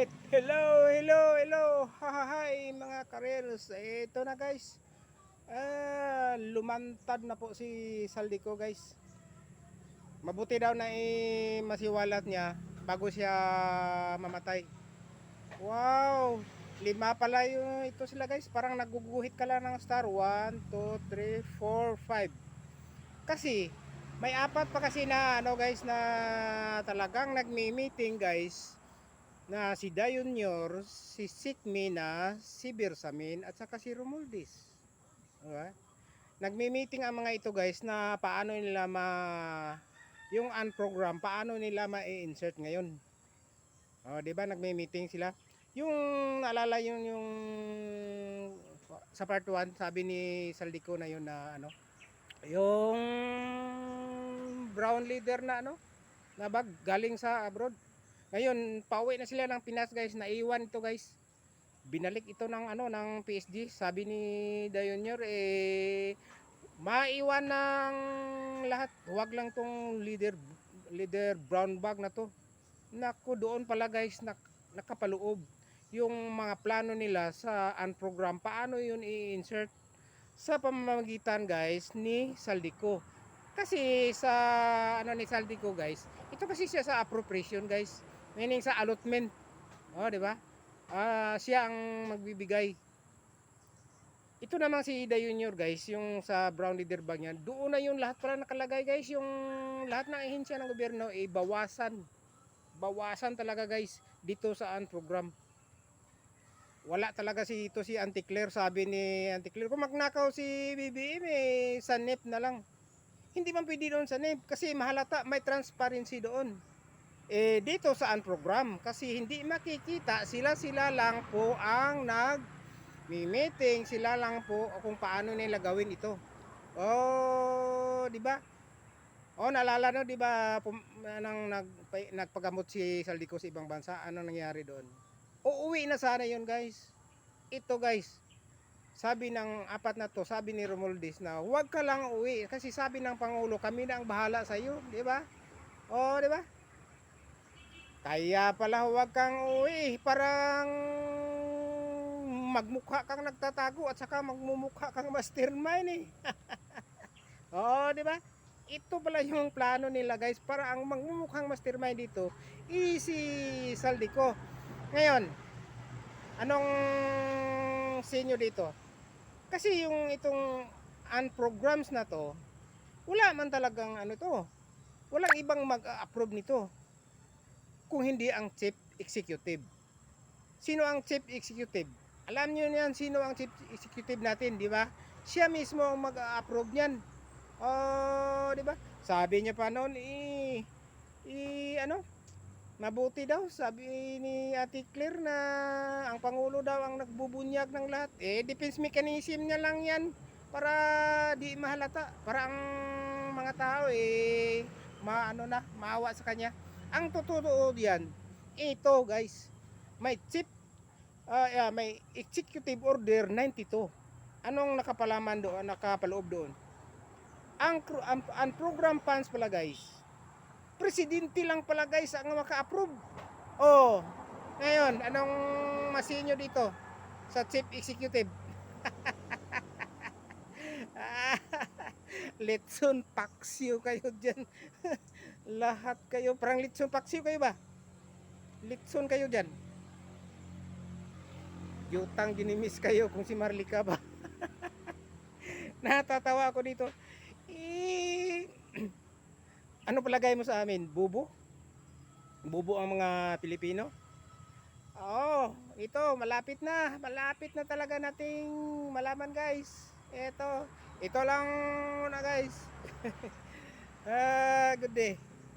Wait, hello, hello, hello. Hi, mga kareros. Ito na guys. Ah, lumantad na po si Saldico guys. Mabuti daw na eh, masiwalat niya bago siya mamatay. Wow, lima pala yung ito sila guys. Parang naguguhit ka lang ng star. 1, 2, 3, 4, 5. Kasi may apat pa kasi na ano guys na talagang nagmi-meeting guys na si Dayunior, si Sikmi na, si Birsamin at saka si Romualdez. Okay? Nagmi-meeting ang mga ito guys na paano nila ma yung unprogram, paano nila ma-insert ngayon. Oh, 'di ba? Nagmi-meeting sila. Yung naalala yung yung sa part 1, sabi ni Saldico na yun na ano, yung brown leader na ano, na bag galing sa abroad. Ngayon, pauwi na sila ng Pinas guys, naiwan ito guys. Binalik ito ng ano ng PSG. Sabi ni Dayonior eh maiwan ng lahat. Huwag lang tong leader leader brown bag na to. Naku, doon pala guys nak, nakapaloob yung mga plano nila sa unprogram. Paano yun i-insert sa pamamagitan guys ni Saldico. Kasi sa ano ni Saldico guys, ito kasi siya sa appropriation guys. Meaning sa allotment. Oh, di ba? Ah, siya ang magbibigay. Ito naman si Ida Junior guys, yung sa brown leader bag niya. Doon na yung lahat pala nakalagay guys, yung lahat ng ahensya ng gobyerno ay bawasan. Bawasan talaga guys dito sa an program. Wala talaga si ito si Auntie Claire, sabi ni Auntie Claire, kung magnakaw si BBM eh, sa NEP na lang. Hindi man pwede doon sa NEP kasi mahalata, may transparency doon eh dito sa program? Kasi hindi makikita sila sila lang po ang nag meeting sila lang po kung paano nila gawin ito. Oh di ba? Oh naalala no di ba nang nag, nagpagamot si Saldico sa ibang bansa? Ano nangyari doon? Uuwi na sana yun guys. Ito guys. Sabi ng apat na to sabi ni Romualdez na huwag ka lang uwi kasi sabi ng pangulo kami na ang bahala sa iyo di ba? Oh di ba kaya pala huwag kang uwi, parang magmukha kang nagtatago at saka magmumukha kang mastermind eh. Oo, di ba? Ito pala yung plano nila guys para ang magmumukhang mastermind dito easy Saldico. Ngayon, anong senyo dito? Kasi yung itong unprograms na to, wala man talagang ano to. Walang ibang mag-approve nito kung hindi ang chief executive. Sino ang chief executive? Alam niyo yan sino ang chief executive natin, di ba? Siya mismo ang mag-approve niyan. Oh, di ba? Sabi niya pa noon, i, i ano? Mabuti daw, sabi ni Ate Claire na ang Pangulo daw ang nagbubunyag ng lahat. Eh, defense mechanism niya lang yan para di mahalata. Para ang mga tao eh, maano na, maawa sa kanya. Ang totoo diyan, ito guys, may chief, ah, yeah, may executive order 92. Anong nakapalaman doon, nakapaloob doon? Ang, ang, ang program funds pala guys, presidente lang pala guys ang maka-approve. Oh, ngayon, anong masinyo dito sa chief executive? Letson paksiw kayo dyan. Lahat kayo, parang litson paksiw kayo ba? Litson kayo dyan. Yutang ginimis kayo kung si Marlika ba. Natatawa ako dito. Eh, ano palagay mo sa amin? Bubo? Bubo ang mga Pilipino? Oo, ito, malapit na. Malapit na talaga nating malaman guys. Ito, ito lang na guys. Ah, good day.